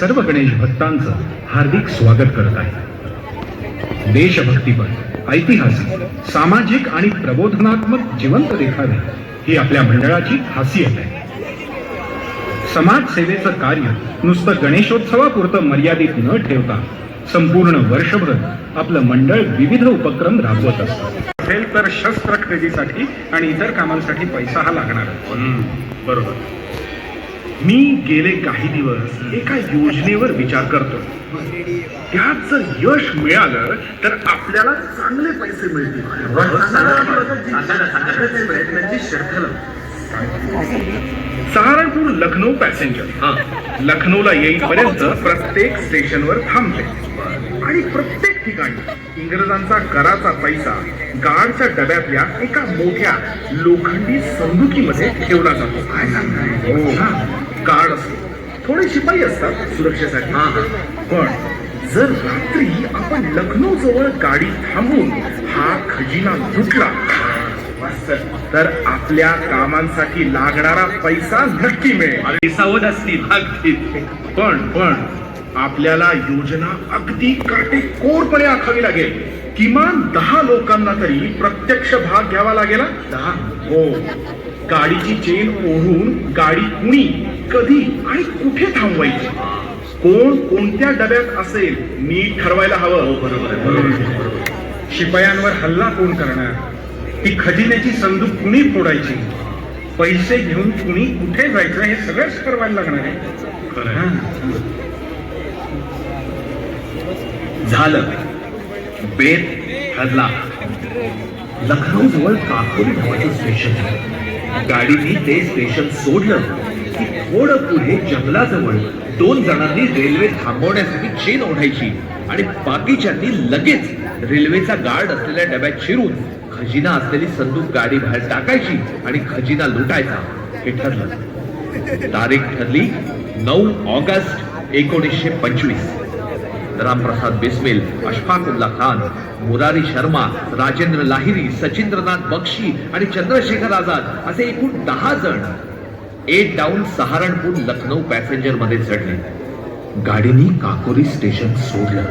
सर्व गणेश भक्तांचं हार्दिक स्वागत करत आहे. देशभक्तीपर ऐतिहासिक सामाजिक आणि प्रबोधनात्मक जिवंत देखावे ही आपल्या मंडळाची खासियत आहे. समाजसेवेचं कार्य नुसतं गणेशोत्सवापुरतं मर्यादित न ठेवता संपूर्ण वर्षभर आपलं मंडळ विविध उपक्रम राबवत असतं. असेल तर शस्त्र खरेदीसाठी आणि इतर कामांसाठी पैसा हा लागणार. बरोबर. मी गेले काही दिवस एका योजनेवर विचार करतो. त्यात जर यश मिळालं तर आपल्याला चांगले पैसे मिळतील. सहारनपूर लखनौ पॅसेंजर. लखनौला येईपर्यंत प्रत्येक स्टेशनवर थांबते आणि प्रत्येक ठिकाणी इंग्रजांचा कराचा पैसा गार्डच्या डब्यातल्या एका मोठ्या लोखंडी संदुकीमध्ये ठेवला जातो. हो. गार्ड असतो थोडे शिपाई असतात सुरक्षेसाठी. पण जर रात्री आपण लखनौ जवळ गाडी थांबून हा खजिना लुटला तर आपल्या कामांसाठी लागणारा पैसा नक्की मिळेल. सावध असतील पण पण आपल्याला योजना अगदी काटेकोरपणे आखावी लागेल. किमान दहा लोकांना तरी प्रत्यक्ष भाग घ्यावा लागेल हा? दहा. हो. गाडीची चेन ओढून गाडी कुणी कधी आणि कुठे थांबवायची? कोण कोणत्या डब्यात असेल नीट ठरवायला हवं. हो, बरोबर शिपायांवर हल्ला कोण करणार? ती खजिन्याची संदूक कुणी फोडायची? पैसे घेऊन कुणी कुठे जायचं? हे सगळंच ठरवायला लागणार आहे. झालं. बेत ठरला. लखनौ जवळ काकोरी नावाचं स्टेशन गाडीने ते स्टेशन सोडलं. की थोडं पुढे जंगलाजवळ दोन जणांनी रेल्वे थांबवण्यासाठी चेन ओढायची आणि बाकीच्यांनी लगेच रेल्वेचा गार्ड असलेल्या डब्यात शिरून खजिना असलेली संदूक गाडी बाहेर टाकायची आणि खजिना लुटायचा. हे ठरलं. तारीख ठरली नऊ ऑगस्ट एकोणीसशे पंचवीस. रामप्रसाद बिस्मिल अशफाकुल्ला खान मुरारी शर्मा राजेंद्र लाहिरी सचिंद्रनाथ बक्षी आणि चंद्रशेखर आझाद असे एकूण दहा जण एट डाऊन सहारणपूर लखनौ पॅसेंजरमध्ये चढले. गाडीनी काकोरी स्टेशन सोडलं.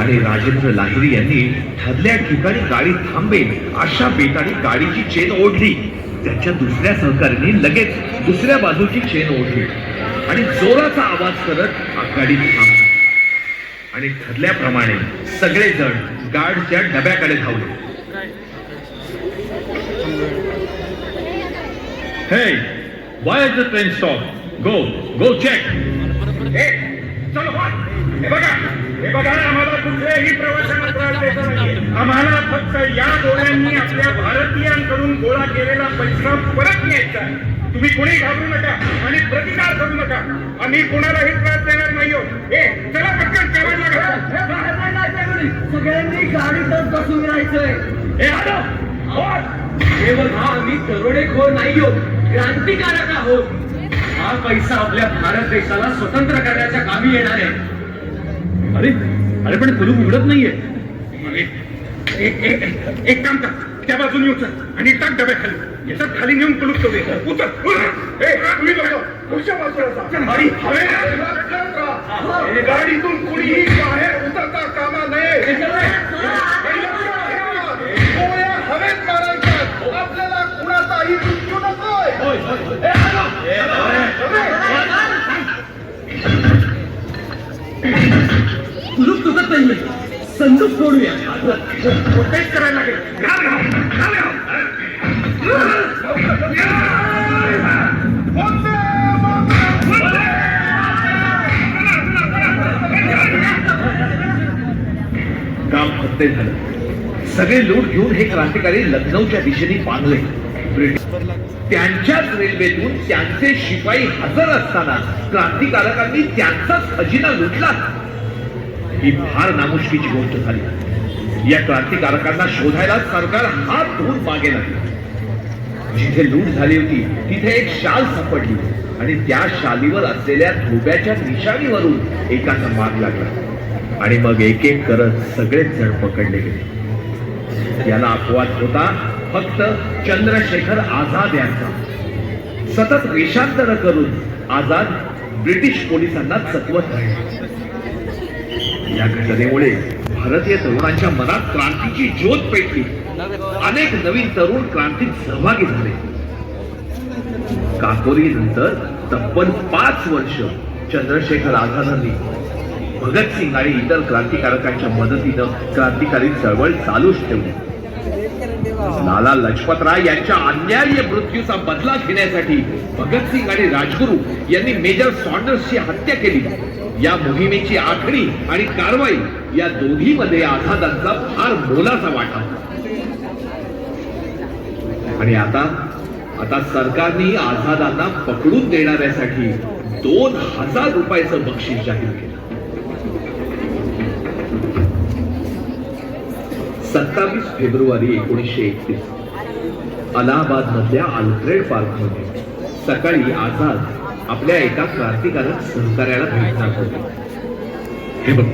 आणि राजेंद्र लाहिरी यांनी ठरल्या ठिकाणी गाडी थांबेल अशा बेताने गाडीची चेन ओढली. त्याच्या दुसऱ्या सहकार्याने लगेच दुसऱ्या बाजूची चेन ओढली. आणि जोराचा आवाज करत गाडी थांबली. आणि ठरल्याप्रमाणे सगळेजण गार्डच्या डब्याकडे धावले. हे why is the train stop go go check चलो बघा, हे बघा, आम्हाला कुठल्याही प्रवाशांना त्रास द्यायचा नाहीये. आम्हाला फक्त या डोळ्यांनी आपल्या भारतीयांकडून गोळा केलेला पैसा परत न्यायचा आहे. तुम्ही कोणी घाबरू नका आणि प्रतिकार करू नका आम्ही कोणालाही त्रास देणार नाही. हे, चला पटकन जेवायला. सगळ्यांनी गाडीतच बसून राहायचंय हे, आलो. केवळ हा आम्ही दरोडेखोर नाही आहोत क्रांतिकारक आहोत हा पैसा आपल्या भारत देशाला स्वतंत्र करण्याच्या कामी येणार आहे अरे अरे पण कुलूप उघडत नाहीये. एक काम कर. त्या बाजूने उचल आणि टाक डब्या खाली. याच्यात खाली नेऊन कुलूप उचल. ए, तुम्ही पुढच्या बाजूला. गाडीतून कुणीही बाहेर उतरता कामा नये. तेच करायला लागेल घाल, काम फत्ते झालं. सगळे लूट घेऊन हे क्रांतिकारी लखनौच्या दिशेने बांधले त्यांच्याच रेल्वेतून त्यांचे शिपाई हजर असताना क्रांतिकारकांनी त्यांचाच खजिना लुटला. ही फार नामुष्कीची गोष्ट झाली. या क्रांतिकारकांना शोधायला सरकार हात धुवून मागे लागले. जिथे लूट झाली होती तिथे एक शाल सापडली. आणि त्या शालीवर असलेल्या धोब्याच्या निशाणीवरून एकाचा माग लागला. आणि मग एक एक करत सगळेच जण पकडले गेले. याला अपवाद होता फक्त चंद्रशेखर आझाद यांचा. सतत वेषांतर करून आझाद ब्रिटिश पोलिसांना चकवत राहिले. या घटनेमुळे भारतीय तरुणांच्या मनात क्रांतीची ज्योत पेटली. अनेक नवीन तरुण क्रांतीत सहभागी झाले. काकोरी नंतर तब्बल पाच वर्ष चंद्रशेखर आझादांनी भगतसिंग आणि इतर क्रांतिकारकांच्या मदतीनं क्रांतिकारी चळवळ चालूच ठेवली. लाला लजपतराय यांच्या अन्याय मृत्यूचा बदला घेण्यासाठी भगतसिंग आणि राजगुरू यांनी मेजर सॉन्डर्सची हत्या केली. या मोहिमेची आखणी आणि कारवाई या दोन्हीमध्ये आझादांचा फार मोलाचा वाटा. आणि आता आता सरकारने आझादांना पकडून देणाऱ्यासाठी दोन हजार रुपयाचं बक्षीस जाहीर केलं. सत्तावीस फेब्रुवारी एकोणीसशे एकतीस अलाहाबाद मधल्या अल्फ्रेड पार्कमध्ये सकाळी आझाद आपल्या एका क्रांतिकारक सहकार्याला भेटणार होते हे बघ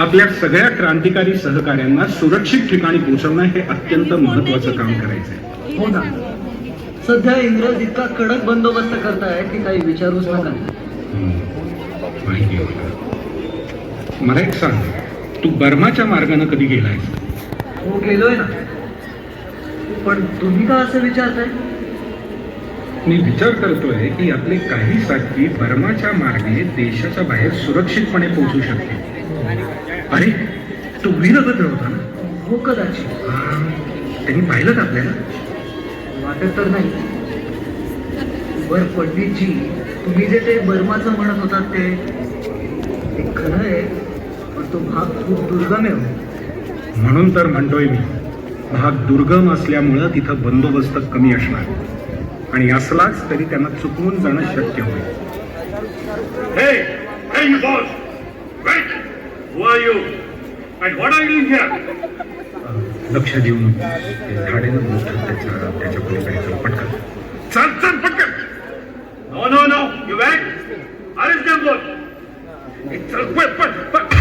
आपल्या सगळ्या क्रांतिकारी सहकाऱ्यांना सुरक्षित ठिकाणी पोहोचवणं हे अत्यंत महत्वाचं काम करायचंय. हो ना. सध्या इंग्रज इतका कडक बंदोबस्त करताय की काही विचारूच नका. मला एक सांग तू बर्माच्या मार्गाने कधी गेलायस? हो गेलोय ना. पण तुम्ही का असं विचारताय? मी विचार करतोय की आपले काही साथी बर्माच्या मार्गे देशाच्या बाहेर सुरक्षितपणे पोहोचू शकतील. अरे तू वीरभद्र होता ना? हो कदाचित. हा, त्यांनी पाहिलं का आपल्याला? वाटत तर नाही. बर पंडितजी तुम्ही जे ते बर्माचं म्हणत होतात ते ते खरं आहे पण तो भाग खूप दुर्गम आहे हो. म्हणून तर म्हणतोय मी भाग दुर्गम असल्यामुळं तिथं बंदोबस्त कमी असणार. आणि असलाच तरी त्यांना चुकवून जाणं शक्य होईल Hey, hey you boss! Wait! Who are you? And what are you doing here? लक्ष देऊ नको ते झाडेनं मोठं त्याच्या त्याच्या पलीकडे चल, पटकन चल चल पटकन नो नो नो यू. चल पट पट पट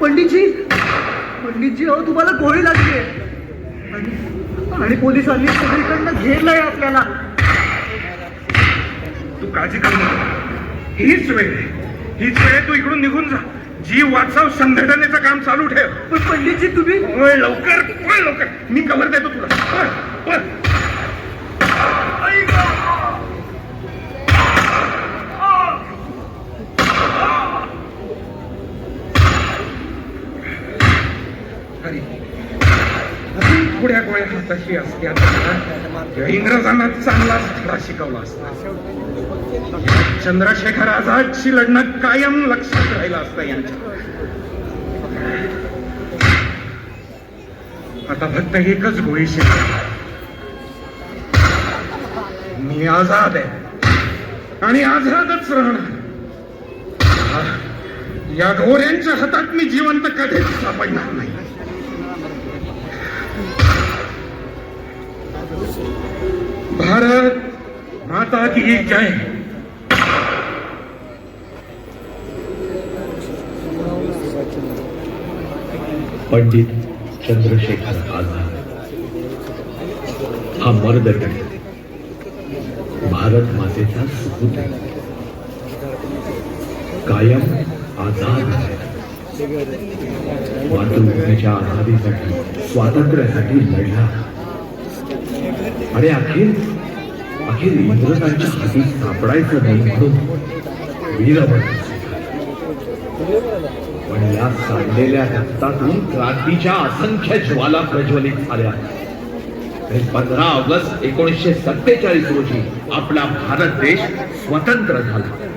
पंडितजी पंडितजी अहो तुम्हाला गोळी लागली आणि आणि पोलिसांनी घेरलंय आपल्याला. तू काळजी करू नको. हीच वेळ. हीच वेळ तू इकडून निघून जा. जी वाचव संघटनेचं काम चालू ठेव. पण पंडितजी तुम्ही पळ लवकर पळ लवकर. मी कवर देतो तुला. अरे, पुढ्या थोड्या गोळ्या हाताशी असत्या इंग्रजांना चांगलाच धडा शिकवला असता. चंद्रशेखर आझादशी लढणं कायम लक्षात राहिलं असतं यांच्या. आता फक्त एकच गोळी शिक मी आझाद आहे. आणि आझादच राहणार. या घोऱ्यांच्या हातात मी जिवंत कधीच सापडणार नाही. भारत माता की जय। पंडित चंद्रशेखर आझाद हा मर्दगड भारत मातेचा सुपूत आहे. कायम आझाद आहे. मातृभूमीच्या आझादीसाठी स्वातंत्र्यासाठी लढला. अरे अखेर अखेर इंग्रजांच्या हाती सापडायचं नाही म्हणून वीरमरण पण या सांडलेल्या रक्तातून क्रांतीच्या असंख्य ज्वाला प्रज्वलित झाल्या. पंधरा ऑगस्ट एकोणीसशे सत्तेचाळीस रोजी आपला भारत देश स्वतंत्र झाला.